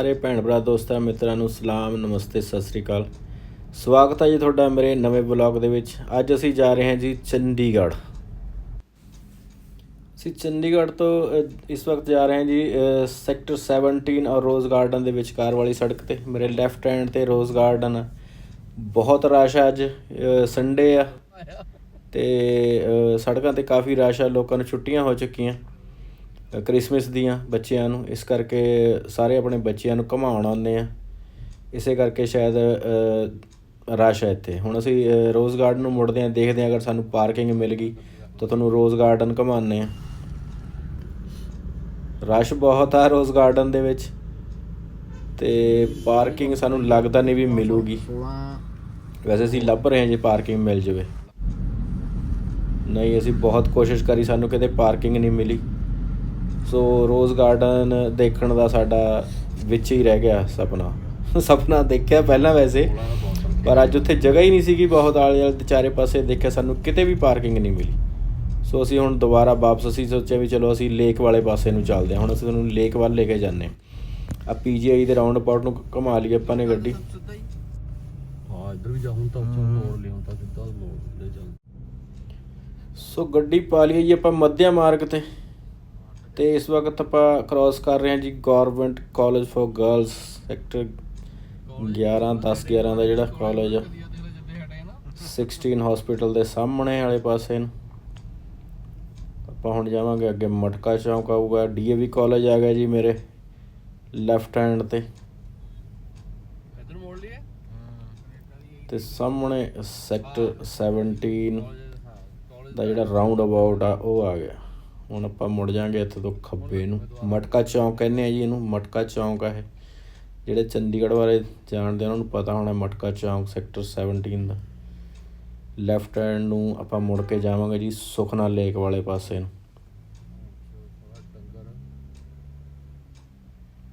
ਸਾਰੇ ਭੈਣ ਭਰਾ, ਦੋਸਤਾਂ, ਮਿੱਤਰਾਂ ਨੂੰ ਸਲਾਮ, ਨਮਸਤੇ, ਸਤਿ ਸ੍ਰੀ ਅਕਾਲ। ਸਵਾਗਤ ਹੈ ਜੀ ਤੁਹਾਡਾ ਮੇਰੇ ਨਵੇਂ ਬਲੌਗ ਦੇ ਵਿੱਚ। ਅੱਜ ਅਸੀਂ ਜਾ ਰਹੇ ਹਾਂ ਜੀ ਚੰਡੀਗੜ੍ਹ। ਅਸੀਂ ਚੰਡੀਗੜ੍ਹ ਤੋਂ ਇਸ ਵਕਤ ਜਾ ਰਹੇ ਹਾਂ ਜੀ ਸੈਕਟਰ 17 ਔਰ ਰੋਜ਼ ਗਾਰਡਨ ਦੇ ਵਿਚਕਾਰ ਵਾਲੀ ਸੜਕ ਤੇ। ਮੇਰੇ ਲੈਫਟ ਹੈਂਡ ਤੇ ਰੋਜ਼ ਗਾਰਡਨ। ਆ। ਬਹੁਤ ਰਸ਼ ਆ ਅੱਜ ਸੰਡੇ ਆ। ਤੇ ਸੜਕਾਂ ਤੇ ਕਾਫੀ ਰਸ਼ ਆ, ਲੋਕਾਂ ਨੂੰ ਛੁੱਟੀਆਂ ਹੋ ਚੁੱਕੀਆਂ। ਅ, ਕ੍ਰਿਸਮਸ ਦੀਆਂ ਬੱਚਿਆਂ ਨੂੰ ਇਸ ਕਰਕੇ ਸਾਰੇ ਆਪਣੇ ਬੱਚਿਆਂ ਨੂੰ ਘੁਮਾਉਣ ਆਉਂਦੇ ਆ ਇਸੇ ਕਰਕੇ ਸ਼ਾਇਦ ਰਸ਼ ਹੈ ਇੱਥੇ। ਹੁਣ ਅਸੀਂ ਰੋਜ਼ ਗਾਰਡਨ ਨੂੰ ਮੁੜਦੇ ਆ ਦੇਖਦੇ ਆ ਅਗਰ ਸਾਨੂੰ ਪਾਰਕਿੰਗ ਮਿਲ ਗਈ ਤਾਂ ਤੁਹਾਨੂੰ ਰੋਜ਼ ਗਾਰਡਨ ਘੁਮਾਉਂਦੇ ਆ ਰਸ਼ ਬਹੁਤ ਆ ਰੋਜ਼ ਗਾਰਡਨ ਦੇ ਵਿੱਚ ਤੇ ਪਾਰਕਿੰਗ ਸਾਨੂੰ ਲੱਗਦਾ ਨਹੀਂ ਵੀ ਮਿਲੂਗੀ। ਵੈਸੇ ਅਸੀਂ ਲੱਭ ਰਹੇ ਹਾਂ ਜੇ ਪਾਰਕਿੰਗ ਮਿਲ ਜਾਵੇ। ਨਹੀਂ ਅਸੀਂ ਬਹੁਤ ਕੋਸ਼ਿਸ਼ ਕਰੀ ਸਾਨੂੰ ਕਿਤੇ ਪਾਰਕਿੰਗ ਨਹੀਂ ਮਿਲੀ। ਸੋ ਰੋਜ਼ ਗਾਰਡਨ ਦੇਖਣ ਦਾ ਸਾਡਾ ਵਿੱਚ ਹੀ ਰਹਿ ਗਿਆ ਸੁਪਨਾ। ਸੁਪਨਾ ਦੇਖਿਆ ਪਹਿਲਾਂ ਵੈਸੇ ਪਰ ਅੱਜ ਉੱਥੇ ਜਗ੍ਹਾ ਹੀ ਨਹੀਂ ਸੀਗੀ ਬਹੁਤ ਆਲੇ ਆਲੇ ਚਾਰੇ ਪਾਸੇ ਦੇਖਿਆ ਸਾਨੂੰ ਕਿਤੇ ਵੀ ਪਾਰਕਿੰਗ ਨਹੀਂ ਮਿਲੀ। ਸੋ ਅਸੀਂ ਹੁਣ ਦੁਬਾਰਾ ਵਾਪਸ ਅਸੀਂ ਸੋਚਿਆ ਵੀ ਚਲੋ ਅਸੀਂ ਲੇਕ ਵਾਲੇ ਪਾਸੇ ਨੂੰ ਚੱਲਦੇ ਹਾਂ। ਹੁਣ ਅਸੀਂ ਤੁਹਾਨੂੰ ਲੇਕ ਵੱਲ ਲੈ ਕੇ ਜਾਂਦੇ ਆ ਪੀਜੀਆਈ ਦੇ ਰਾਉਂਡ ਅਬਾਊਟ ਨੂੰ ਘੁਮਾ ਲਈ ਆਪਾਂ ਨੇ ਗੱਡੀ। ਹਾਂ ਇੱਧਰ ਵੀ ਜਾ ਹੁਣ ਤਾਂ ਉੱਚੋਂ ਮੋੜ ਲਿਆ ਤਾਂ ਸਿੱਧਾ ਮੋੜ ਲੈ ਚੱਲ। ਸੋ ਗੱਡੀ ਪਾ ਲਈ ਜੀ ਆਪਾਂ ਮੱਧਿਆ ਮਾਰਗ ਤੇ। ਤੇ ਇਸ ਵਕਤ ਆਪਾਂ ਕ੍ਰਾਸ ਕਰ ਰਹੇ ਹਾਂ ਜੀ government college for girls sector 11 10 11 ਦਾ ਜਿਹੜਾ ਕਾਲਜ ਆ। 16 ਹਸਪੀਟਲ ਦੇ ਸਾਹਮਣੇ ਵਾਲੇ ਪਾਸੇ ਨੂੰ। ਆਪਾਂ ਹੁਣ ਜਾਵਾਂਗੇ ਅੱਗੇ ਮਟਕਾ ਚੌਂਕ ਆਊਗਾ। ਡੀਏਵੀ ਕਾਲਜ ਆ ਗਿਆ ਜੀ ਮੇਰੇ ਲੈਫਟ ਹੈਂਡ ਤੇ। ਇੱਧਰ ਮੋੜ ਲਿਆ ਤੇ ਸਾਹਮਣੇ ਸੈਕਟਰ 17 ਦਾ ਜਿਹੜਾ ਰਾਉਂਡ ਅਬਾਊਟ ਆ ਉਹ ਆ ਗਿਆ। ਹੁਣ ਆਪਾਂ ਮੁੜ ਜਾਾਂਗੇ ਇੱਥੇ ਤੋਂ ਖੱਬੇ ਨੂੰ। ਮਟਕਾ ਚੌਂਕ ਕਹਿੰਦੇ ਆ ਜੀ ਇਹਨੂੰ, ਮਟਕਾ ਚੌਂਕ ਆ ਇਹ। ਜਿਹੜੇ ਚੰਡੀਗੜ੍ਹ ਬਾਰੇ ਜਾਣਦੇ ਉਹਨਾਂ ਨੂੰ ਪਤਾ ਹੋਣਾ ਮਟਕਾ ਚੌਂਕ ਸੈਕਟਰ 17 ਦਾ। ਲੈਫਟ ਹੈਂਡ ਨੂੰ ਆਪਾਂ ਮੁੜ ਕੇ ਜਾਵਾਂਗੇ ਜੀ ਸੁਖਨਾ ਲੇਕ ਵਾਲੇ ਪਾਸੇ ਨੂੰ।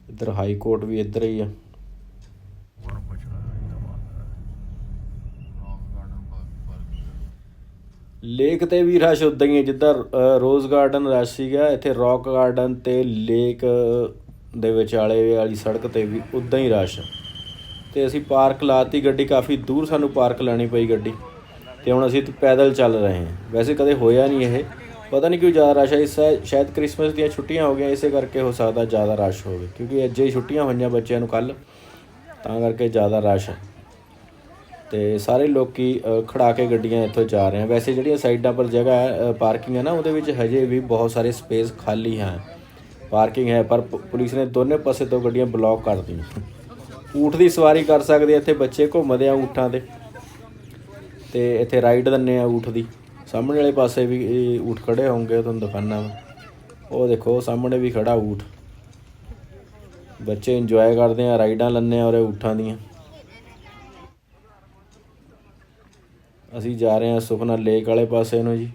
ਇੱਧਰ ਹਾਈ ਕੋਰਟ ਵੀ ਇੱਧਰ ਹੀ ਆ। ਲੇਕ ਤੇ ਵੀ ਰਸ਼ ਉਦਾਂ ਹੀ ਹੈ, ਜਿੱਦਾਂ ਰੋਜ਼ ਗਾਰਡਨ ਰਸ਼ ਸੀਗਾ, ਇੱਥੇ ਰੌਕ ਗਾਰਡਨ ਤੇ ਲੇਕ ਦੇ ਵਿਚਾਲੇ ਵਾਲੀ ਸੜਕ ਤੇ ਵੀ ਉਦਾਂ ਹੀ ਰਸ਼ ਤੇ ਅਸੀਂ ਪਾਰਕ ਲਾਤੀ ਗੱਡੀ, ਕਾਫੀ ਦੂਰ ਸਾਨੂੰ ਪਾਰਕ ਲਾਣੀ ਪਈ ਗੱਡੀ, ਤੇ ਹੁਣ ਅਸੀਂ ਪੈਦਲ ਚੱਲ ਰਹੇ ਹਾਂ। ਵੈਸੇ ਕਦੇ ਹੋਇਆ ਨਹੀਂ ਇਹ, ਪਤਾ ਨਹੀਂ ਕਿਉਂ ਜ਼ਿਆਦਾ ਰਸ਼ ਹੈ, ਇਸ ਸ਼ਾਇਦ ਕ੍ਰਿਸਮਸ ਦੀਆਂ ਛੁੱਟੀਆਂ ਹੋ ਗਈਆਂ, ਇਸੇ ਕਰਕੇ ਹੋ ਸਕਦਾ ਜ਼ਿਆਦਾ ਰਸ਼ ਹੋਵੇ, ਕਿਉਂਕਿ ਅੱਜ ਹੀ ਛੁੱਟੀਆਂ ਹੋਈਆਂ ਬੱਚਿਆਂ ਨੂੰ ਕੱਲ ਤਾਂ ਕਰਕੇ ਜ਼ਿਆਦਾ ਰਸ਼ ਹੈ। ਤੇ ਸਾਰੇ ਲੋਕੀ ਖੜਾ ਕੇ ਗੱਡੀਆਂ ਇੱਥੋਂ ਜਾ ਰਹੇ ਆ ਵੈਸੇ ਜਿਹੜੀਆਂ ਸਾਈਡਾਂ ਪਰ ਜਗ੍ਹਾ ਹੈ ਪਾਰਕਿੰਗ ਹੈ ਨਾ, ਉਹਦੇ ਵਿੱਚ ਹਜੇ ਵੀ ਬਹੁਤ ਸਾਰੇ ਸਪੇਸ ਖਾਲੀ ਹੈ। ਪਾਰਕਿੰਗ ਹੈ, ਪਰ ਪ- ਪੁਲਿਸ ਨੇ ਦੋਨੇ ਪਾਸੇ ਤੋਂ ਗੱਡੀਆਂ ਬਲੌਕ ਕਰ ਦਿੱਤੀਆਂ। ਊਠ ਦੀ ਸਵਾਰੀ ਕਰ ਸਕਦੇ ਇੱਥੇ ਬੱਚੇ, ਘੁੰਮਦੇ ਆ ਊਠਾਂ ਤੇ। ਤੇ ਇੱਥੇ ਰਾਈਡ ਦਿੰਨੇ ਆ ਊਠ ਦੀ। ਸਾਹਮਣੇ ਵਾਲੇ ਪਾਸੇ ਵੀ ਊਠ ਖੜੇ ਹੋਣਗੇ ਤੁਹਾਨੂੰ ਦੁਕਾਨਾਂ ਉਹ ਦੇਖੋ, ਸਾਹਮਣੇ ਵੀ ਖੜਾ ਊਠ। ਬੱਚੇ ਇੰਜੋਏ ਕਰਦੇ ਆ, ਰਾਈਡਾਂ ਲੈਂਦੇ ਆ ਔਰ ਊਠਾਂ ਦੀਆਂ। ਅਸੀਂ ਜਾ ਰਹੇ ਹਾਂ ਸੁਖਨਾ ਲੇਕ ਵਾਲੇ ਪਾਸੇ ਨੂੰ ਜੀ।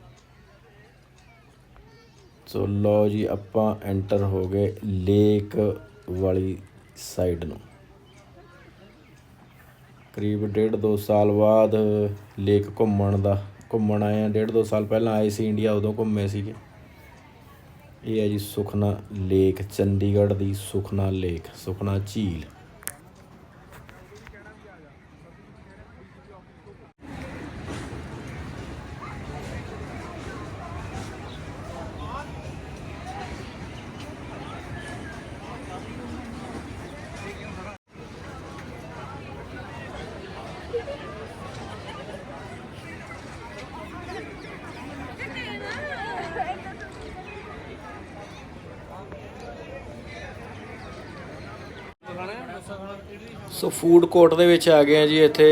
ਸੋ ਲਓ ਜੀ, ਆਪਾਂ ਐਂਟਰ ਹੋ ਗਏ ਲੇਕ ਵਾਲੀ ਸਾਈਡ ਨੂੰ। ਕਰੀਬ ਡੇਢ ਦੋ ਸਾਲ ਬਾਅਦ ਲੇਕ ਘੁੰਮਣ ਦਾ, ਘੁੰਮਣ ਆਏ ਆ ਡੇਢ ਦੋ ਸਾਲ ਪਹਿਲਾਂ ਆਏ ਸੀ ਇੰਡੀਆ ਉਦੋਂ ਘੁੰਮੇ ਸੀਗੇ। ਇਹ ਹੈ ਜੀ ਸੁਖਨਾ ਲੇਕ, ਚੰਡੀਗੜ੍ਹ ਦੀ ਸੁਖਨਾ ਲੇਕ, ਸੁਖਨਾ ਝੀਲ। ਸੋ ਫੂਡ ਕੋਰਟ ਦੇ ਵਿੱਚ ਆ ਗਏ ਆ ਜੀ ਇੱਥੇ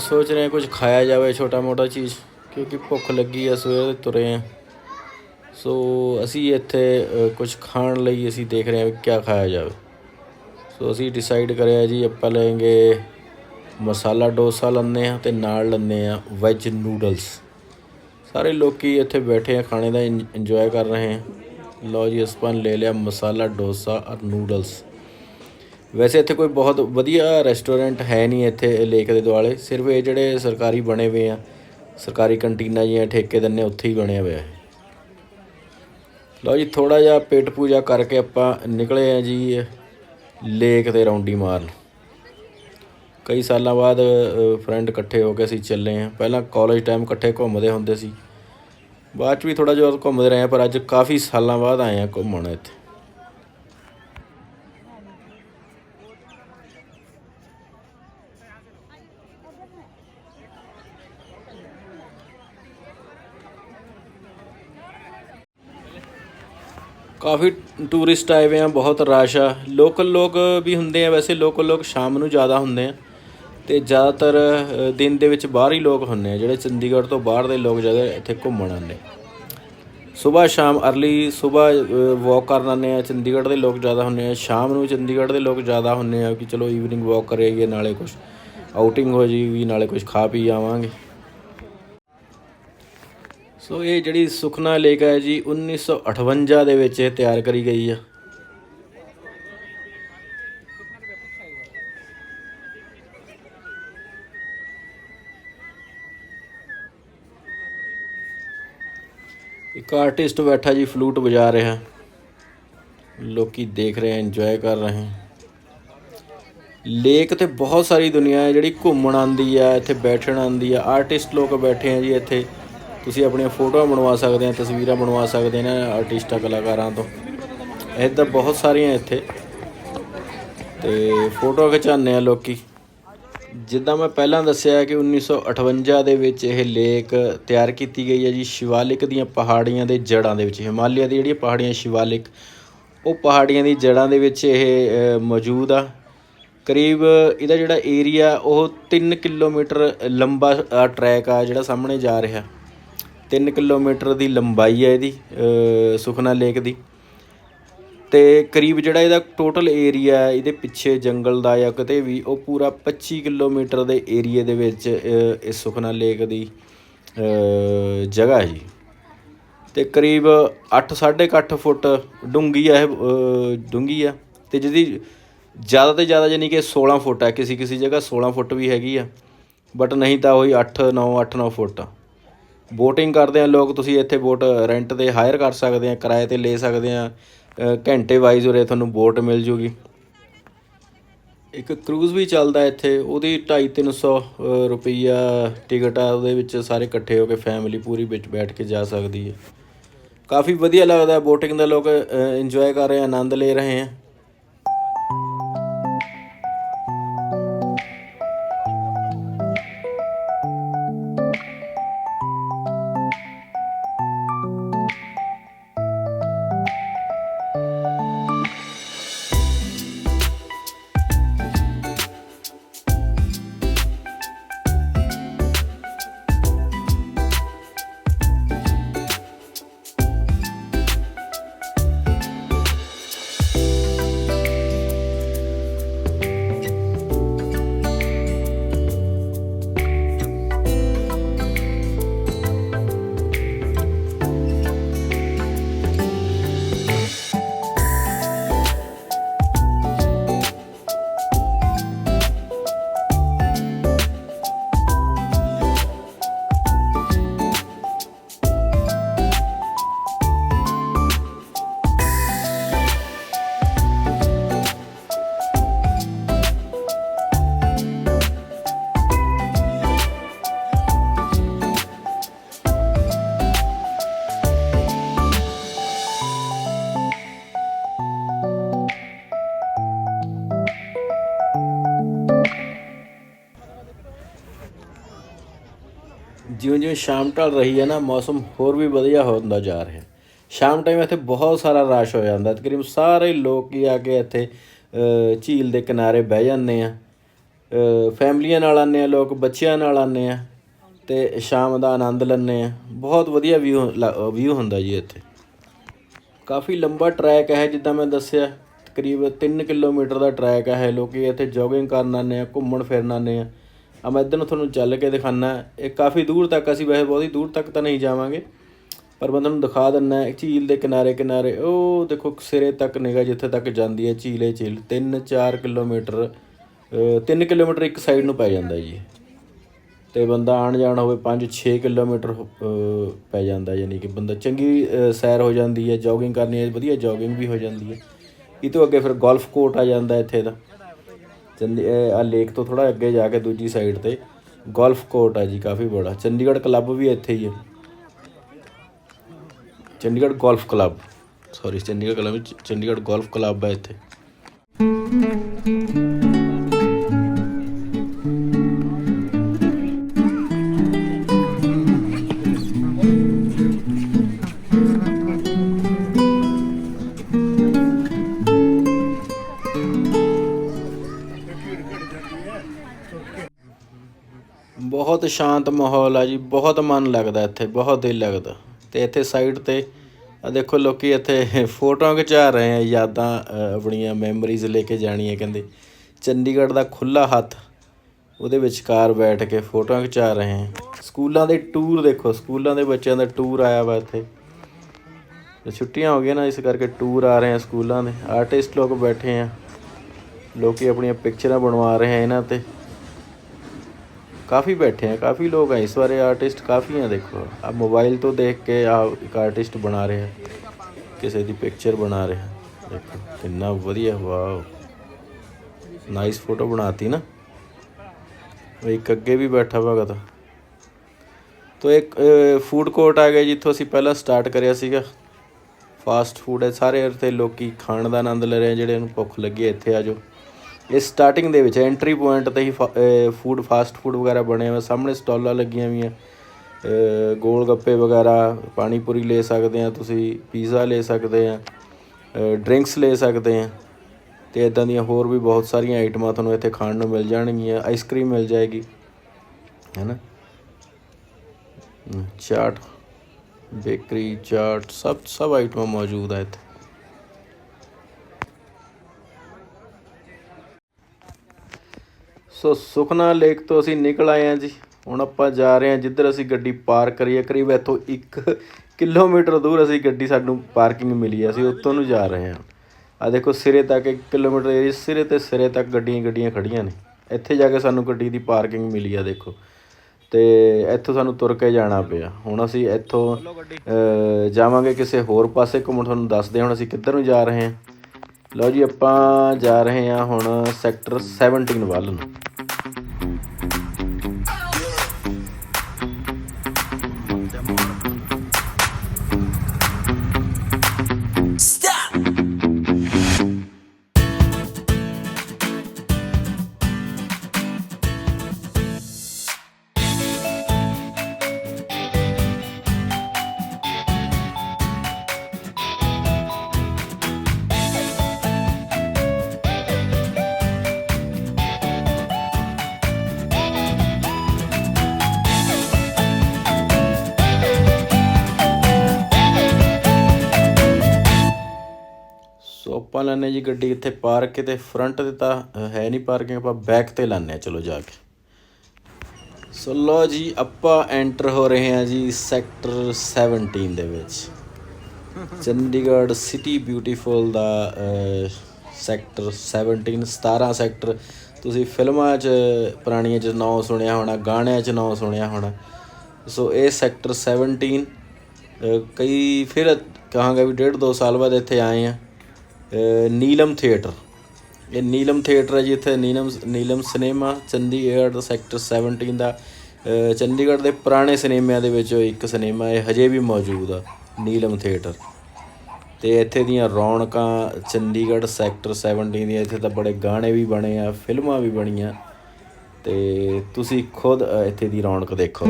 ਸੋਚ ਰਹੇ ਕੁਝ ਖਾਇਆ ਜਾਵੇ ਛੋਟਾ ਮੋਟਾ ਚੀਜ਼ ਕਿਉਂਕਿ ਭੁੱਖ ਲੱਗੀ ਆ ਸਵੇਰ ਤੁਰੇ ਆ ਸੋ ਅਸੀਂ ਇੱਥੇ ਅ, ਕੁਝ ਖਾਣ ਲਈ ਅਸੀਂ ਦੇਖ ਰਹੇ ਹਾਂ ਵੀ ਕੀ ਖਾਇਆ ਜਾਵੇ। ਸੋ ਅਸੀਂ ਡਿਸਾਈਡ ਕਰਿਆ ਜੀ ਆਪਾਂ ਲੈਂਗੇ ਮਸਾਲਾ ਡੋਸਾ ਲੈਂਦੇ ਆ ਤੇ ਨਾਲ ਲੈਂਦੇ ਆ ਵੈਜ ਨੂਡਲਸ ਸਾਰੇ ਲੋਕੀ ਇੱਥੇ ਬੈਠੇ ਆ ਖਾਣੇ ਦਾ ਇੰਜੋਏ ਕਰ ਰਹੇ ਆ ਲਓ ਜੀ ਆਪਾਂ ਨੇ ਲੈ ਲਿਆ ਮਸਾਲਾ ਡੋਸਾ ਔਰ ਨੂਡਲਸ ਵੈਸੇ ਇੱਥੇ ਕੋਈ ਬਹੁਤ ਵਧੀਆ ਰੈਸਟੋਰੈਂਟ ਹੈ ਨਹੀਂ ਇੱਥੇ ਲੇਕ ਦੇ ਦੁਆਲੇ, ਸਿਰਫ ਇਹ ਜਿਹੜੇ ਸਰਕਾਰੀ ਬਣੇ ਹੋਏ ਆ, ਸਰਕਾਰੀ ਕੰਟੀਨਾਂ ਜੀਆਂ ਠੇਕੇ ਦਿੰਨੇ ਉੱਥੇ ਹੀ ਬਣਿਆ ਹੋਇਆ ਹੈ। ਲਓ ਜੀ ਥੋੜਾ ਜਿਹਾ ਪੇਟ ਪੂਜਾ ਕਰਕੇ ਆਪਾਂ ਨਿਕਲੇ ਆ ਜੀ ਲੇਕ ਤੇ ਰੌਂਡੀ ਮਾਰਨ। ਕਈ ਸਾਲਾਂ ਬਾਅਦ ਫਰੈਂਡ ਇਕੱਠੇ ਹੋ ਕੇ ਅਸੀਂ ਚੱਲੇ ਆ। ਪਹਿਲਾਂ ਕਾਲਜ ਟਾਈਮ ਇਕੱਠੇ ਘੁੰਮਦੇ ਹੁੰਦੇ ਸੀ। ਬਾਅਦ ਚ ਵੀ ਥੋੜਾ ਜਿਹਾ ਘੁੰਮਦੇ ਰਹੇ ਆ, ਪਰ ਅੱਜ ਕਾਫੀ ਸਾਲਾਂ ਬਾਅਦ ਆਏ ਆ ਘੁੰਮਣ ਇੱਥੇ। ਕਾਫੀ ਟੂਰਿਸਟ ਆਏ ਹੋਏ ਆ, ਬਹੁਤ ਰਸ਼ ਆ। ਲੋਕਲ ਲੋਕ ਵੀ ਹੁੰਦੇ ਆ, ਵੈਸੇ ਲੋਕਲ ਲੋਕ ਸ਼ਾਮ ਨੂੰ ਜ਼ਿਆਦਾ ਹੁੰਦੇ ਆ। ਤੇ ਜ਼ਿਆਦਾਤਰ ਦਿਨ ਦੇ ਵਿੱਚ ਬਾਹਰ ਹੀ ਲੋਕ ਹੁੰਦੇ ਆ, ਜਿਹੜੇ ਚੰਡੀਗੜ੍ਹ ਤੋਂ ਬਾਹਰ ਦੇ ਲੋਕ ਜ਼ਿਆਦਾ ਇੱਥੇ ਘੁੰਮਣ ਆਉਂਦੇ ਸਵੇਰ ਸ਼ਾਮ ਅਰਲੀ ਸਵੇਰ ਵਾਕ ਕਰਨ ਆਉਂਦੇ ਆ, ਚੰਡੀਗੜ੍ਹ ਦੇ ਲੋਕ ਜ਼ਿਆਦਾ ਹੁੰਦੇ ਆ। ਸ਼ਾਮ ਨੂੰ ਚੰਡੀਗੜ੍ਹ ਦੇ ਲੋਕ ਜ਼ਿਆਦਾ ਹੁੰਦੇ ਆ ਕਿ ਚਲੋ ਈਵਨਿੰਗ ਵਾਕ ਕਰੀਏ ਨਾਲੇ ਕੁਝ ਆਊਟਿੰਗ ਹੋ ਜੀ ਵੀ ਨਾਲੇ ਕੁਝ ਖਾ ਪੀ ਆਵਾਂਗੇ। ਸੋ ਇਹ ਜਿਹੜੀ ਸੁਖਨਾ ਲੇਕ ਹੈ ਜੀ 1958 ਦੇ ਵਿੱਚ ਇਹ ਤਿਆਰ ਕਰੀ ਗਈ ਆ। ਇੱਕ ਆਰਟਿਸਟ ਬੈਠਾ ਜੀ, ਫਲੂਟ ਵਜਾ ਰਿਹਾ। ਲੋਕੀ ਦੇਖ ਰਹੇ ਇੰਜੋਏ ਕਰ ਰਹੇ। ਹੈ ਲੇਕ ਤੇ ਬਹੁਤ ਸਾਰੀ ਦੁਨੀਆ ਹੈ ਜਿਹੜੀ ਘੁੰਮਣ ਆਂਦੀ ਆ, ਇੱਥੇ ਬੈਠਣ ਆਂਦੀ ਆ। ਆਰਟਿਸਟ ਲੋਕ ਬੈਠੇ ਆ ਜੀ ਇੱਥੇ। ਤੁਸੀਂ ਆਪਣੀਆਂ ਫੋਟੋਆਂ ਬਣਵਾ ਸਕਦੇ ਆ, ਤਸਵੀਰਾਂ ਬਣਵਾ ਸਕਦੇ ਨੇ ਆਰਟਿਸਟਾਂ ਕਲਾਕਾਰਾਂ ਤੋਂ। ਇੱਦਾਂ ਬਹੁਤ ਸਾਰੀਆਂ ਇੱਥੇ। ਤੇ ਫੋਟੋ ਖਿਚਾਉਂਦੇ ਆ ਲੋਕੀ। ਜਿੱਦਾਂ ਮੈਂ ਪਹਿਲਾਂ ਦੱਸਿਆ ਕਿ 1958 ਦੇ ਵਿੱਚ ਇਹ ਲੇਕ ਤਿਆਰ ਕੀਤੀ ਗਈ ਹੈ ਜੀ। ਸ਼ਿਵਾਲਿਕ ਦੀਆਂ ਪਹਾੜੀਆਂ ਦੇ ਜੜ੍ਹਾਂ ਦੇ ਵਿੱਚ। ਹਿਮਾਲਿਆ ਦੀ ਜਿਹੜੀਆਂ ਪਹਾੜੀਆਂ ਸ਼ਿਵਾਲਿਕ, ਉਹ ਪਹਾੜੀਆਂ ਦੀ ਜੜ੍ਹਾਂ ਦੇ ਵਿੱਚ ਇਹ ਮੌਜੂਦ ਆ। ਕਰੀਬ ਇਹਦਾ ਜਿਹੜਾ ਏਰੀਆ ਉਹ 3 ਕਿਲੋਮੀਟਰ ਲੰਬਾ ਟਰੈਕ ਆ ਜਿਹੜਾ ਸਾਹਮਣੇ ਜਾ ਰਿਹਾ। 3 ਕਿਲੋਮੀਟਰ ਦੀ ਲੰਬਾਈ ਹੈ ਇਹਦੀ ਸੁਖਨਾ ਲੇਕ ਦੀ। ਤੇ ਕਰੀਬ ਜਿਹੜਾ ਇਹਦਾ ਟੋਟਲ ਏਰੀਆ ਹੈ ਇਹਦੇ ਪਿੱਛੇ ਜੰਗਲ ਦਾ ਜਾਂ ਕਿਤੇ ਵੀ ਉਹ ਪੂਰਾ 25 ਕਿਲੋਮੀਟਰ ਦੇ ਏਰੀਏ ਦੇ ਵਿੱਚ ਇਹ ਸੁਖਨਾ ਲੇਕ ਦੀ ਜਗ੍ਹਾ ਹੈ ਜੀ। ਤੇ ਕਰੀਬ 8 8.5 ਫੁੱਟ ਡੂੰਗੀ ਆ ਇਹ ਅ, ਡੂੰਗੀ ਆ ਤੇ ਜਿਹਦੀ ਜ਼ਿਆਦਾ ਤੇ ਜ਼ਿਆਦਾ ਯਾਨੀ ਕਿ 16 ਫੁੱਟ ਹੈ ਕਿਸੇ ਕਿਸੇ ਜਗ੍ਹਾ 16 ਫੁੱਟ ਵੀ ਹੈਗੀ ਆ। ਬਟ ਨਹੀਂ ਤਾਂ ਉਹੀ 8 9 8 9 ਫੁੱਟ। ਆ ਬੋਟਿੰਗ ਕਰਦੇ ਆ ਲੋਕ, ਤੁਸੀਂ ਇੱਥੇ ਬੋਟ ਰੈਂਟ ਤੇ ਹਾਇਰ ਕਰ ਸਕਦੇ ਆ, ਕਿਰਾਏ ਤੇ ਲੈ ਸਕਦੇ ਆ ਘੰਟੇ ਵਾਈਜ਼ ਉਰੇ ਤੁਹਾਨੂੰ ਬੋਟ ਮਿਲ ਜੂਗੀ। ਇੱਕ ਕਰੂਜ਼ ਵੀ ਚੱਲਦਾ ਇੱਥੇ, ਉਹਦੀ 2.5 300 ਰੁਪਈਆ ਟਿਕਟ ਆ, ਉਹਦੇ ਵਿੱਚ ਸਾਰੇ ਇਕੱਠੇ ਹੋ ਕੇ ਫੈਮਿਲੀ ਪੂਰੀ ਵਿੱਚ ਬੈਠ ਕੇ ਜਾ ਸਕਦੀ ਹੈ। ਕਾਫੀ ਵਧੀਆ ਲੱਗਦਾ ਬੋਟਿੰਗ ਦਾ ਲੋਕ ਇੰਜੋਏ ਕਰ ਰਹੇ ਆ, ਆਨੰਦ ਲੈ ਰਹੇ ਆ। ਜਿਵੇਂ ਸ਼ਾਮ ਢਲ ਰਹੀ ਹੈ ਨਾ, ਮੌਸਮ ਹੋਰ ਵੀ ਵਧੀਆ ਹੁੰਦਾ ਜਾ ਰਿਹਾ ਸ਼ਾਮ ਟਾਈਮ ਇੱਥੇ ਬਹੁਤ ਸਾਰਾ ਰਸ਼ ਹੋ ਜਾਂਦਾ। ਤਕਰੀਬਨ ਸਾਰੇ ਲੋਕ ਹੀ ਆ ਕੇ ਇੱਥੇ ਝੀਲ ਦੇ ਕਿਨਾਰੇ ਬਹਿ ਜਾਂਦੇ ਆ। ਫੈਮਲੀਆਂ ਨਾਲ ਆਉਂਦੇ ਆ ਲੋਕ, ਬੱਚਿਆਂ ਨਾਲ ਆਉਂਦੇ ਆ ਤੇ ਸ਼ਾਮ ਦਾ ਆਨੰਦ ਲੈਂਦੇ ਆ। ਬਹੁਤ ਵਧੀਆ ਵਿਊ ਵਿਊ ਹੁੰਦਾ ਜੀ ਇੱਥੇ। ਕਾਫੀ ਲੰਬਾ ਟਰੈਕ ਹੈ ਜਿੱਦਾਂ ਮੈਂ ਦੱਸਿਆ ਤਕਰੀਬ 3 ਕਿਲੋਮੀਟਰ ਦਾ ਟਰੈਕ ਹੈ। ਲੋਕੀ ਇੱਥੇ ਜੋਗਿੰਗ ਕਰਨ ਆਉਂਦੇ ਆ, ਘੁੰਮਣ ਫਿਰਨ ਆਉਂਦੇ ਆ। ਆ ਮੈਂ ਇੱਧਰ ਨੂੰ ਤੁਹਾਨੂੰ ਚੱਲ ਕੇ ਦਿਖਾਣਾ ਇਹ ਕਾਫੀ ਦੂਰ ਤੱਕ ਅਸੀਂ ਵੈਸੇ ਬਹੁਤੀ ਦੂਰ ਤੱਕ ਤਾਂ ਨਹੀਂ ਜਾਵਾਂਗੇ। ਪਰ ਮੈਂ ਤੁਹਾਨੂੰ ਦਿਖਾ ਦਿੰਨਾ ਹੈ ਝੀਲ ਦੇ ਕਿਨਾਰੇ ਕਿਨਾਰੇ ਉਹ ਦੇਖੋ ਸਿਰੇ ਤੱਕ ਨਿਗਾ ਜਿੱਥੇ ਤੱਕ ਜਾਂਦੀ ਹੈ ਝੀਲੇ ਝੀਲ 3-4 ਕਿਲੋਮੀਟਰ 3 ਕਿਲੋਮੀਟਰ ਇੱਕ ਸਾਈਡ ਨੂੰ ਪੈ ਜਾਂਦਾ ਜੀ। ਤੇ ਬੰਦਾ ਆਣ ਜਾਣ ਹੋਵੇ 5-6 ਕਿਲੋਮੀਟਰ ਅ, ਪੈ ਜਾਂਦਾ ਯਾਨੀ ਕਿ ਬੰਦਾ ਚੰਗੀ ਸੈਰ ਹੋ ਜਾਂਦੀ ਹੈ ਜੋਗਿੰਗ ਕਰਨੀ ਹੈ ਵਧੀਆ ਜੋਗਿੰਗ ਵੀ ਹੋ ਜਾਂਦੀ ਹੈ। ਇਹ ਤੋਂ ਅੱਗੇ ਫਿਰ ਗੋਲਫ ਕੋਰਟ ਆ ਜਾਂਦਾ ਇੱਥੇ ਦਾ ਚੰਡੀ ਆ ਲੇਕ ਤੋਂ ਥੋੜਾ ਅੱਗੇ ਜਾ ਕੇ ਦੂਜੀ ਸਾਈਡ ਤੇ ਗੋਲਫ ਕੋਰਟ ਆ ਜੀ, ਕਾਫੀ ਬੜਾ। ਚੰਡੀਗੜ੍ਹ ਕਲੱਬ ਵੀ ਇੱਥੇ ਹੀ ਹੈ। Chandigarh golf club sorry Chandigarh club Chandigarh golf club ਹੈ ਇੱਥੇ। ਬਹੁਤ ਸ਼ਾਂਤ ਮਾਹੌਲ ਆ ਜੀ, ਬਹੁਤ ਮਨ ਲੱਗਦਾ ਇੱਥੇ, ਬਹੁਤ ਦਿਲ ਲੱਗਦਾ। ਤੇ ਇੱਥੇ ਸਾਈਡ ਤੇ ਆ ਦੇਖੋ ਲੋਕੀ ਇੱਥੇ ਫੋਟੋਆਂ ਖਿਚਾ ਰਹੇ ਆ, ਯਾਦਾਂ ਆਪਣੀਆਂ ਮੈਮਰੀਜ਼ ਲੈ ਕੇ ਜਾਣੀਆਂ ਕਹਿੰਦੇ। ਚੰਡੀਗੜ੍ਹ ਦਾ ਖੁੱਲਾ ਹੱਥ, ਉਹਦੇ ਵਿਚਕਾਰ ਬੈਠ ਕੇ ਫੋਟੋਆਂ ਖਿਚਾ ਰਹੇ ਆ। ਸਕੂਲਾਂ ਦੇ ਟੂਰ ਦੇਖੋ, ਸਕੂਲਾਂ ਦੇ ਬੱਚਿਆਂ ਦਾ ਟੂਰ ਆਇਆ ਵਾ ਇੱਥੇ। ਤੇ ਛੁੱਟੀਆਂ ਹੋ ਗਈਆਂ ਨਾ, ਇਸ ਕਰਕੇ ਟੂਰ ਆ ਰਹੇ ਆ ਸਕੂਲਾਂ ਦੇ। ਆਰਟਿਸਟ ਲੋਕ ਬੈਠੇ ਆ। ਲੋਕੀ ਆਪਣੀਆਂ ਪਿਕਚਰਾਂ ਬਣਵਾ ਰਹੇ ਆ ਇਹਨਾਂ ਤੇ। ਕਾਫੀ ਬੈਠੇ ਆ, ਕਾਫੀ ਲੋਕ ਆ, ਇਸ ਵਾਰੇ ਆਰਟਿਸਟ ਕਾਫੀ ਆ, ਦੇਖੋ। ਆ ਮੋਬਾਈਲ ਤੋਂ ਦੇਖ ਕੇ ਆ ਇੱਕ ਆਰਟਿਸਟ ਬਣਾ ਰਿਹਾ ਕਿਸੇ ਦੀ ਪਿਕਚਰ ਬਣਾ ਰਿਹਾ ਦੇਖੋ, ਕਿੰਨਾ ਵਧੀਆ, ਵਾਓ। ਨਾਈਸ ਫੋਟੋ ਬਣਾਤੀ ਨਾ। ਇੱਕ ਅੱਗੇ ਵੀ ਬੈਠਾ ਭਗਤ ਤੋ ਇੱਕ ਫੂਡ ਕੋਰਟ ਆ ਗਿਆ ਜਿੱਥੋਂ ਅਸੀਂ ਪਹਿਲਾਂ ਸਟਾਰਟ ਕਰਿਆ ਸੀਗਾ। ਫਾਸਟ ਫੂਡ ਹੈ, ਸਾਰੇ ਇੱਥੇ ਲੋਕੀ ਖਾਣ ਦਾ ਆਨੰਦ ਲੈ ਰਹੇ ਜਿਹੜੇ ਨੂੰ ਭੁੱਖ ਲੱਗੀ ਇੱਥੇ ਆ ਜਾਓ। ਇਹ ਸਟਾਰਟਿੰਗ ਦੇ ਵਿੱਚ ਐਂਟਰੀ ਪੁਆਇੰਟ ਤੇ ਹੀ ਫੂਡ ਫਾਸਟ ਫੂਡ ਵਗੈਰਾ ਬਣੇ ਹੋਏ ਸਾਹਮਣੇ ਸਟਾਲਾਂ ਲੱਗੀਆਂ ਹੋਈਆਂ। ਗੋਲ ਗੱਪੇ ਵਗੈਰਾ ਪਾਣੀ ਪੂਰੀ ਲੈ ਸਕਦੇ ਆ ਤੁਸੀਂ ਪੀਜ਼ਾ ਲੈ ਸਕਦੇ ਆ ਡਰਿੰਕਸ ਲੈ ਸਕਦੇ ਆ। ਤੇ ਇਦਾਂ ਦੀਆਂ ਹੋਰ ਵੀ ਬਹੁਤ ਸਾਰੀਆਂ ਆਈਟਮਾਂ ਤੁਹਾਨੂੰ ਇੱਥੇ ਖਾਣ ਨੂੰ ਮਿਲ ਜਾਣਗੀਆਂ। ਆਈਸਕ੍ਰੀਮ ਮਿਲ ਜਾਏਗੀ। ਹੈਨਾ? ਹਮ, ਚਾਟ ਬੇਕਰੀ ਚਾਟ ਸਭ ਸਭ ਆਈਟਮਾਂ ਮੌਜੂਦ ਆ ਇੱਥੇ। ਸੋ ਸੁਖਨਾ ਲੇਕ ਤੋਂ ਅਸੀਂ ਨਿਕਲ ਆਏ ਹਾਂ ਜੀ। ਹੁਣ ਆਪਾਂ ਜਾ ਰਹੇ ਹਾਂ ਜਿੱਧਰ ਅਸੀਂ ਗੱਡੀ ਪਾਰਕ ਕਰੀਏ। ਕਰੀਬ ਇੱਥੋਂ 1 ਕਿਲੋਮੀਟਰ ਦੂਰ ਅਸੀਂ ਗੱਡੀ ਸਾਨੂੰ ਪਾਰਕਿੰਗ ਮਿਲੀ ਹੈ। ਅਸੀਂ ਉੱਥੋਂ ਨੂੰ ਜਾ ਰਹੇ ਹਾਂ। ਆ ਦੇਖੋ ਸਿਰੇ ਤੱਕ 1 ਕਿਲੋਮੀਟਰ ਏਰੀਆ ਸਿਰੇ ਤੇ ਸਿਰੇ ਤੱਕ ਗੱਡੀਆਂ ਗੱਡੀਆਂ ਖੜੀਆਂ ਨੇ। ਇੱਥੇ ਜਾ ਕੇ ਸਾਨੂੰ ਗੱਡੀ ਦੀ ਪਾਰਕਿੰਗ ਮਿਲੀ ਆ ਦੇਖੋ। ਤੇ ਇੱਥੋਂ ਸਾਨੂੰ ਤੁਰ ਕੇ ਜਾਣਾ ਪਿਆ। ਹੁਣ ਅਸੀਂ ਇੱਥੋਂ ਜਾਵਾਂਗੇ ਕਿਸੇ ਹੋਰ ਪਾਸੇ। ਘੁੰਮਣ ਤੁਹਾਨੂੰ ਦੱਸਦੇ ਹੁਣ ਅਸੀਂ ਕਿੱਧਰ ਨੂੰ ਜਾ ਰਹੇ ਹਾਂ। ਲਓ ਜੀ ਆਪਾਂ ਜਾ ਰਹੇ ਹਾਂ ਹੁਣ ਸੈਕਟਰ 17 ਵੱਲ ਨੂੰ। ਸੋ ਆਪਾਂ ਲਾਨੇ ਜੀ ਗੱਡੀ ਇੱਥੇ ਪਾਰਕ ਕਿਤੇ ਫਰੰਟ ਤੇ ਤਾਂ ਹੈ ਨਹੀਂ ਪਾਰਕਿੰਗ ਆਪਾਂ ਬੈਕ ਤੇ ਲਾਨੇ ਆ ਚਲੋ ਜਾ ਕੇ। ਸੋ ਲੋ ਜੀ, ਆਪਾਂ ਐਂਟਰ ਹੋ ਰਹੇ ਹਾਂ ਜੀ ਸੈਕਟਰ 17 ਦੇ ਵਿੱਚ। ਚੰਡੀਗੜ੍ਹ ਸਿਟੀ ਬਿਊਟੀਫੁਲ ਦਾ ਸੈਕਟਰ 17 17 ਸੈਕਟਰ ਤੁਸੀਂ ਫਿਲਮਾਂ 'ਚ, ਪੁਰਾਣੀਆਂ 'ਚ ਨਾਂ ਸੁਣਿਆ ਹੋਣਾ, ਗਾਣਿਆਂ 'ਚ ਨਾਂ ਸੁਣਿਆ ਹੋਣਾ। ਸੋ ਇਹ ਸੈਕਟਰ 17 ਕਈ ਫਿਰ ਕਹਾਂਗਾ ਵੀ ਡੇਢ ਦੋ ਸਾਲ ਬਾਅਦ ਇੱਥੇ ਆਏ ਆ ਨੀਲਮ ਥੀਏਟਰ। ਇਹ ਨੀਲਮ ਥੀਏਟਰ ਹੈ ਜੀ, ਇੱਥੇ ਨੀਲਮ ਨੀਲਮ ਸਿਨੇਮਾ ਚੰਡੀਗੜ੍ਹ ਸੈਕਟਰ 17 ਦਾ ਚੰਡੀਗੜ੍ਹ ਦੇ ਪੁਰਾਣੇ ਸਿਨੇਮਿਆਂ ਦੇ ਵਿੱਚੋਂ ਇੱਕ ਸਿਨੇਮਾ ਇਹ ਹਜੇ ਵੀ ਮੌਜੂਦ ਆ, ਨੀਲਮ ਥੀਏਟਰ। ਤੇ ਇੱਥੇ ਦੀਆਂ ਰੌਣਕਾਂ, ਚੰਡੀਗੜ੍ਹ ਸੈਕਟਰ 17 ਦੀਆਂ, ਇੱਥੇ ਤਾਂ ਬੜੇ ਗਾਣੇ ਵੀ ਬਣੇ ਆ, ਫਿਲਮਾਂ ਵੀ ਬਣੀਆਂ। ਤੇ ਤੁਸੀਂ ਖੁਦ ਇੱਥੇ ਦੀ ਰੌਣਕ ਦੇਖੋ।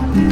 Amen.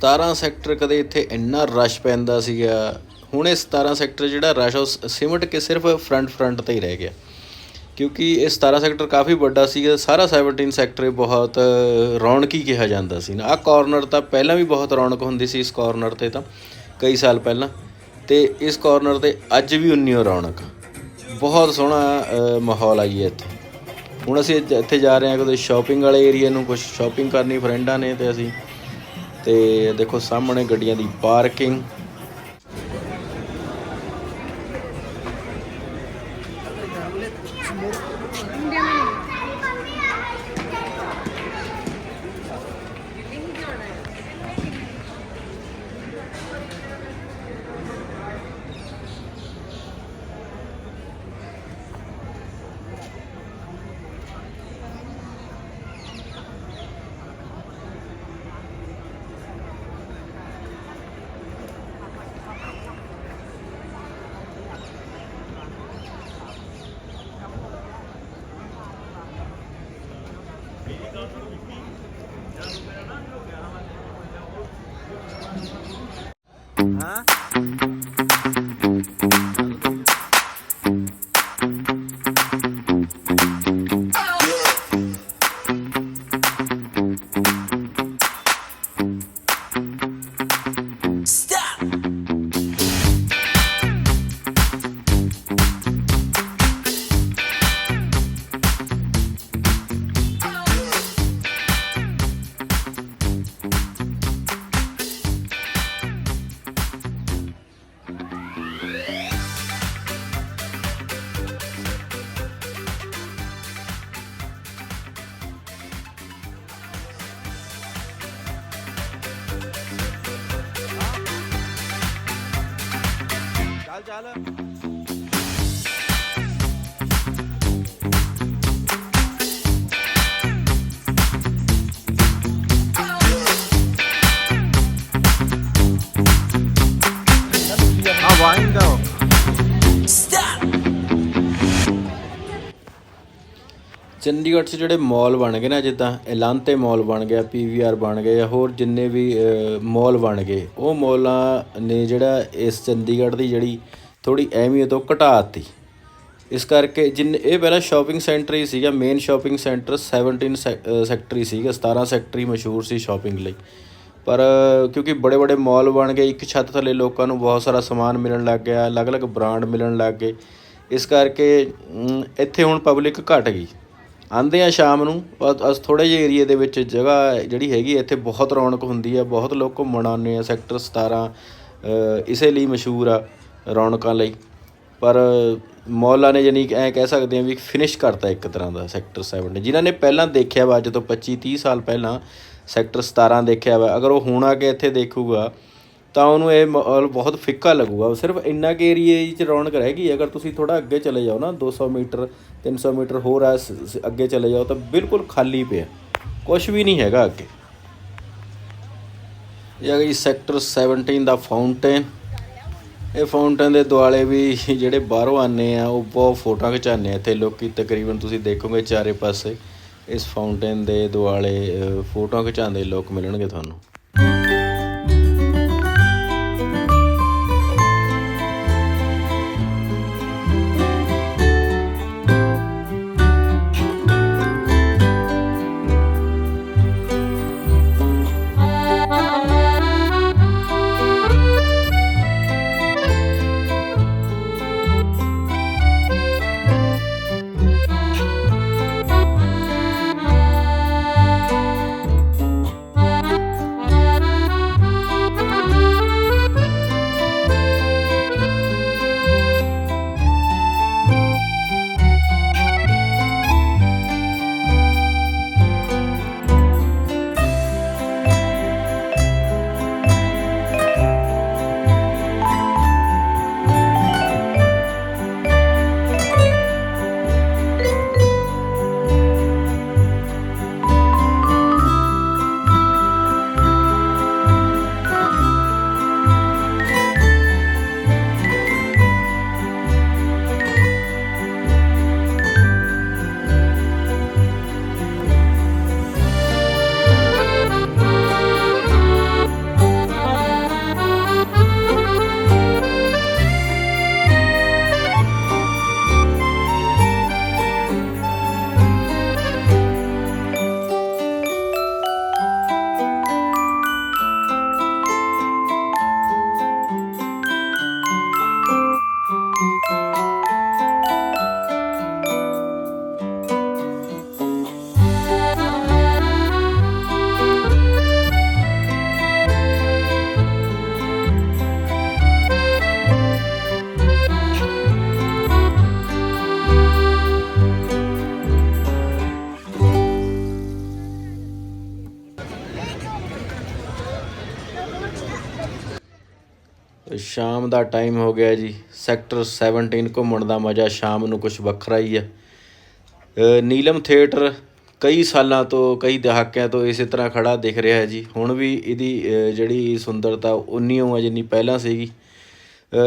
17 ਸੈਕਟਰ ਕਦੇ ਇੱਥੇ ਇੰਨਾ ਰਸ਼ ਪੈਂਦਾ ਸੀਗਾ। ਹੁਣ ਇਹ 17 ਸੈਕਟਰ ਜਿਹੜਾ ਰਸ਼ ਉਹ ਸਿਮਟ ਕੇ ਸਿਰਫ ਫਰੰਟ ਫਰੰਟ ਤੇ ਹੀ ਰਹਿ ਗਿਆ। ਕਿਉਂਕਿ ਇਹ 17 ਸੈਕਟਰ ਕਾਫੀ ਵੱਡਾ ਸੀਗਾ, ਸਾਰਾ 17 ਸੈਕਟਰ ਇਹ ਬਹੁਤ ਰੌਣਕੀ ਕਿਹਾ ਜਾਂਦਾ ਸੀ। ਨਾ, ਆਹ ਕਾਰਨਰ ਤਾਂ ਪਹਿਲਾਂ ਵੀ ਬਹੁਤ ਰੌਣਕ ਹੁੰਦੀ ਸੀ ਇਸ ਕਾਰਨਰ ਤੇ ਤਾਂ, ਕਈ ਸਾਲ ਪਹਿਲਾਂ। ਤੇ ਇਸ ਕਾਰਨਰ ਤੇ ਅੱਜ ਵੀ ਉਨੀ ਓ ਰੌਣਕ ਬਹੁਤ ਸੋਹਣਾ ਮਾਹੌਲ ਆਈ ਹੈ ਇੱਥੇ। ਹੁਣ ਅਸੀਂ ਇੱਥੇ- ਜਾ ਰਹੇ ਹਾਂ ਕਿਤੇ ਸ਼ਾਪਿੰਗ ਵਾਲੇ ਏਰੀਆ ਨੂੰ ਕੁਝ ਸ਼ਾਪਿੰਗ ਕਰਨੀ, ਫਰੈਂਡਾਂ ਨੇ ਤੇ ਅਸੀਂ ਤੇ ਦੇਖੋ ਸਾਹਮਣੇ ਗੱਡੀਆਂ ਦੀ ਪਾਰਕਿੰਗ। ਚੰਡੀਗੜ੍ਹ 'ਚ ਜਿਹੜੇ ਮਾਲ ਬਣ ਗਏ ਨਾ, ਜਿੱਦਾਂ ਐਲਾਂਟੇ ਮਾਲ ਬਣ ਗਿਆ ਪੀਵੀਆਰ ਬਣ ਗਏ ਜਾਂ ਹੋਰ ਜਿੰਨੇ ਵੀ ਮਾਲ ਬਣ ਗਏ, ਉਹ ਮਾਲਾਂ ਨੇ ਜਿਹੜਾ ਇਸ ਚੰਡੀਗੜ੍ਹ ਦੀ ਜਿਹੜੀ ਥੋੜੀ ਅਹਿਮੀਅਤ ਉਹ ਘਟਾਤੀ ਇਸ ਕਰਕੇ ਜਿੰਨ, ਇਹ ਪਹਿਲਾਂ ਸ਼ਾਪਿੰਗ ਸੈਂਟਰ ਹੀ ਸੀਗਾ ਮੇਨ ਸ਼ਾਪਿੰਗ ਸੈਂਟਰ 17 ਸੈਕਟਰ ਹੀ ਸੀਗਾ 17 ਸੈਕਟਰ ਹੀ ਮਸ਼ਹੂਰ ਸੀ ਸ਼ਾਪਿੰਗ ਲਈ। ਪਰ, ਕਿਉਂਕਿ ਬੜੇ ਬੜੇ ਮਾਲ ਬਣ ਗਏ, ਇੱਕ ਛੱਤ ਥੱਲੇ ਲੋਕਾਂ ਨੂੰ ਬਹੁਤ ਸਾਰਾ ਸਮਾਨ ਮਿਲਣ ਲੱਗ ਗਿਆ, ਅਲੱਗ-ਅਲੱਗ ਬ੍ਰਾਂਡ ਮਿਲਣ ਲੱਗ ਗਏ। ਇਸ ਕਰਕੇ ਇੱਥੇ ਹੁਣ ਪਬਲਿਕ ਘਟ ਗਈ। ਆਂਦੇ ਆ ਸ਼ਾਮ ਨੂੰ ਅਸ ਥੋੜੇ ਜਿਹੇ ਏਰੀਏ ਦੇ ਵਿੱਚ ਜਗ੍ਹਾ ਜਿਹੜੀ ਹੈਗੀ ਇੱਥੇ ਬਹੁਤ ਰੌਣਕ ਹੁੰਦੀ ਆ, ਬਹੁਤ ਲੋਕ ਘੁੰਮਣ ਆਉਂਦੇ ਆ, ਸੈਕਟਰ 17 ਇਸੇ ਲਈ ਮਸ਼ਹੂਰ ਆ ਰੌਣਕਾਂ ਲਈ। ਪਰ ਮੌਲਾ ਨੇ ਜਾਨੀ ਐ ਕਹਿ ਸਕਦੇ ਆ ਵੀ ਫਿਨਿਸ਼ ਕਰਤਾ ਇੱਕ ਤਰ੍ਹਾਂ ਦਾ ਸੈਕਟਰ 7 ਜਿਨ੍ਹਾਂ ਨੇ ਪਹਿਲਾਂ ਦੇਖਿਆ ਵਾ, ਅੱਜ ਤੋਂ 25 30 ਸਾਲ ਪਹਿਲਾਂ ਸੈਕਟਰ 17 ਦੇਖਿਆ ਵਾ, ਅਗਰ ਉਹ ਹੁਣ ਆ ਕੇ ਇੱਥੇ ਦੇਖੂਗਾ ਤਾਂ ਉਹਨੂੰ ਇਹ ਮਾਹੌਲ ਬਹੁਤ ਫਿੱਕਾ ਲੱਗੂਗਾ। ਸਿਰਫ ਇੰਨਾ ਕੁ ਏਰੀਏ 'ਚ ਰੌਣਕ ਰਹਿ ਗਈ। ਅਗਰ ਤੁਸੀਂ ਥੋੜਾ ਅੱਗੇ ਚਲੇ ਜਾਓ ਨਾ 200 ਮੀਟਰ 300 ਮੀਟਰ ਹੋਰ ਆ ਅੱਗੇ ਚਲੇ ਜਾਓ ਤਾਂ ਬਿਲਕੁਲ ਖਾਲੀ ਪਿਆ। ਕੁਝ ਵੀ ਨਹੀਂ ਹੈਗਾ ਅੱਗੇ। ਇਹ ਆ ਜੀ ਸੈਕਟਰ 17 ਦਾ ਫਾਊਂਟੇਨ। ਇਹ ਫਾਊਂਟੇਨ ਦੇ ਦੁਆਲੇ ਵੀ ਜਿਹੜੇ ਬਾਹਰੋਂ ਆਨੇ ਆ, ਉਹ ਬਹੁਤ ਫੋਟੋਆਂ ਖਿਚਾਉਂਦੇ ਆ ਇੱਥੇ। ਲੋਕੀ ਤਕਰੀਬਨ ਤੁਸੀਂ ਦੇਖੋਗੇ ਚਾਰੇ ਪਾਸੇ, ਇਸ ਫਾਊਂਟੇਨ ਦੇ ਦੁਆਲੇ ਫੋਟੋਆਂ ਖਿਚਾਉਂਦੇ ਲੋਕ ਮਿਲਣਗੇ ਤੁਹਾਨੂੰ। ਸ਼ਾਮ ਦਾ ਟਾਈਮ ਹੋ ਗਿਆ ਜੀ। ਸੈਕਟਰ 17 ਘੁੰਮਣ ਦਾ ਮਜ਼ਾ ਸ਼ਾਮ ਨੂੰ ਕੁਝ ਵੱਖਰਾ ਹੀ ਆ। ਨੀਲਮ ਥੀਏਟਰ ਕਈ ਸਾਲਾਂ ਤੋਂ, ਕਈ ਦਹਾਕਿਆਂ ਤੋਂ ਇਸੇ ਤਰ੍ਹਾਂ ਖੜਾ ਦਿਖ ਰਿਹਾ ਹੈ ਜੀ। ਹੁਣ ਵੀ ਇਹਦੀ ਜਿਹੜੀ ਸੁੰਦਰਤਾ ਉਨੀ ਓ ਹੈ ਜਿੰਨੀ ਪਹਿਲਾਂ ਸੀਗੀ।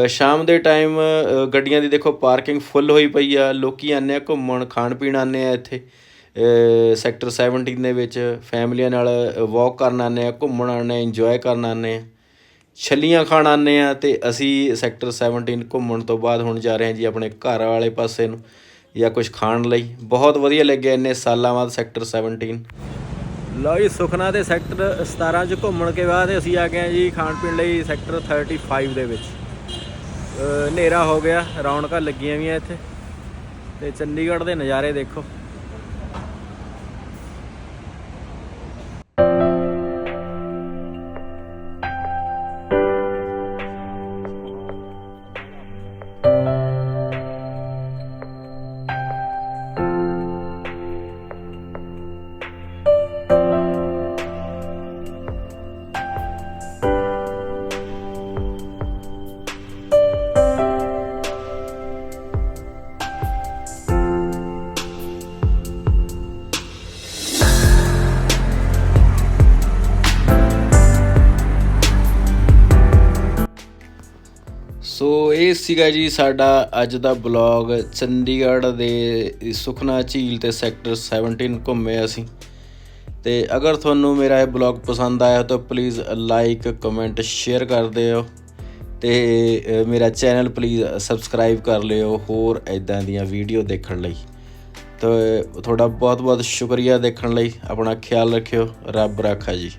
ਸ਼ਾਮ ਦੇ ਟਾਈਮ ਗੱਡੀਆਂ ਦੀ ਦੇਖੋ ਪਾਰਕਿੰਗ ਫੁੱਲ ਹੋਈ ਪਈ ਆ। ਲੋਕੀ ਆਉਂਦੇ ਆ ਘੁੰਮਣ, ਖਾਣ ਪੀਣ ਆਉਂਦੇ ਆ ਇੱਥੇ। ਸੈਕਟਰ 17 ਦੇ ਵਿੱਚ ਫੈਮਲੀਆਂ ਨਾਲ ਵਾਕ ਕਰਨ ਆਉਂਦੇ ਆ, ਘੁੰਮਣ ਆਉਂਦੇ ਆ ਇੰਜੋਏ ਕਰਨ ਆਉਂਦੇ ਆ। ਛੱਲੀਆਂ ਖਾਣ ਆਉਂਦੇ ਆ ਤੇ ਅਸੀਂ ਸੈਕਟਰ 17 ਘੁੰਮਣ ਤੋਂ ਬਾਅਦ ਹੁਣ ਜਾ ਰਹੇ ਹਾਂ ਜੀ ਆਪਣੇ ਘਰ ਵਾਲੇ ਪਾਸੇ ਨੂੰ ਜਾਂ ਕੁਝ ਖਾਣ ਲਈ। ਬਹੁਤ ਵਧੀਆ ਲੱਗਿਆ ਇੰਨੇ ਸਾਲਾਂ ਬਾਅਦ ਸੈਕਟਰ 17 ਲਓ ਜੀ, ਸੁਖਨਾ ਦੇ ਸੈਕਟਰ 17 ਚ ਘੁੰਮਣ ਕੇ ਬਾਅਦ ਅਸੀਂ ਆ ਗਏ ਜੀ ਖਾਣ ਪੀਣ ਲਈ ਸੈਕਟਰ 35 ਦੇ ਵਿੱਚ। ਹਨੇਰਾ ਹੋ ਗਿਆ, ਰੌਣਕਾਂ ਲੱਗੀਆਂ ਵੀਆਂ ਇੱਥੇ। ਤੇ ਚੰਡੀਗੜ੍ਹ ਦੇ ਨਜ਼ਾਰੇ ਦੇਖੋ। ਸੀਗਾ ਜੀ ਸਾਡਾ ਅੱਜ ਦਾ ਬਲੌਗ ਚੰਡੀਗੜ੍ਹ ਦੇ ਸੁਖਨਾ ਝੀਲ ਤੇ ਸੈਕਟਰ 17 ਘੁੰਮੇ ਅਸੀਂ। ਤੇ ਅਗਰ ਤੁਹਾਨੂੰ ਮੇਰਾ ਇਹ ਬਲੌਗ ਪਸੰਦ ਆਇਆ ਤਾਂ ਪਲੀਜ਼ ਲਾਈਕ ਕਮੈਂਟ ਸ਼ੇਅਰ ਕਰ ਦਿਓ। ਤੇ ਮੇਰਾ ਚੈਨਲ ਪਲੀਜ਼ ਸਬਸਕ੍ਰਾਈਬ ਕਰ ਲਿਓ ਹੋਰ ਐਦਾਂ ਦੀਆਂ ਵੀਡੀਓ ਦੇਖਣ ਲਈ। ਤੇ, ਤੁਹਾਡਾ ਬਹੁਤ ਬਹੁਤ ਸ਼ੁਕਰੀਆ ਦੇਖਣ ਲਈ। ਆਪਣਾ ਖਿਆਲ ਰੱਖਿਓ। ਰੱਬ ਰਾਖਾ ਜੀ।